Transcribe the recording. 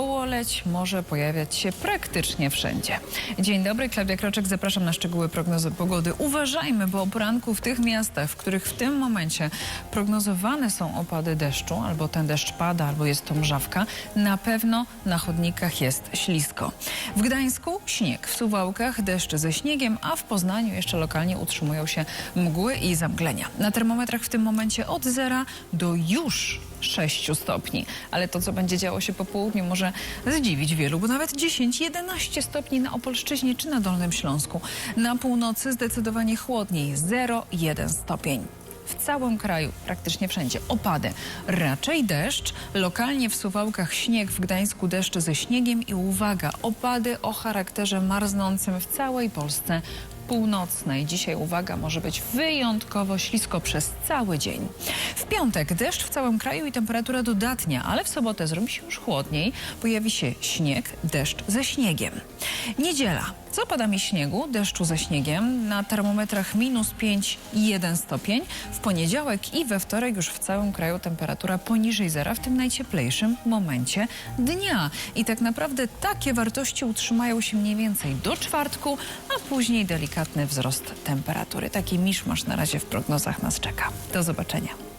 Ołoleć może pojawiać się praktycznie wszędzie. Dzień dobry, Klaudia Kroczek, zapraszam na szczegóły prognozy pogody. Uważajmy, bo o poranku w tych miastach, w których w tym momencie prognozowane są opady deszczu, albo ten deszcz pada, albo jest to mrzawka, na pewno na chodnikach jest ślisko. W Gdańsku śnieg, w Suwałkach deszcz ze śniegiem, a w Poznaniu jeszcze lokalnie utrzymują się mgły i zamglenia. Na termometrach w tym momencie od zera do już 6 stopni. Ale to, co będzie działo się po południu, może zdziwić wielu, bo nawet 10-11 stopni na Opolszczyźnie czy na Dolnym Śląsku. Na północy zdecydowanie chłodniej 0,1 stopień. W całym kraju, praktycznie wszędzie, opady. Raczej deszcz, lokalnie w Suwałkach śnieg, w Gdańsku deszcz ze śniegiem i uwaga, opady o charakterze marznącym w całej Polsce północnej. Dzisiaj, uwaga, może być wyjątkowo ślisko przez cały dzień. W piątek deszcz w całym kraju i temperatura dodatnia, ale w sobotę zrobi się już chłodniej. Pojawi się śnieg, deszcz ze śniegiem. Niedziela. Co pada mi śniegu, deszczu ze śniegiem, na termometrach minus 5 i 1 stopień. W poniedziałek i we wtorek już w całym kraju temperatura poniżej zera w tym najcieplejszym momencie dnia. I tak naprawdę takie wartości utrzymają się mniej więcej do czwartku, a później delikatny wzrost temperatury. Taki miszmasz na razie w prognozach nas czeka. Do zobaczenia.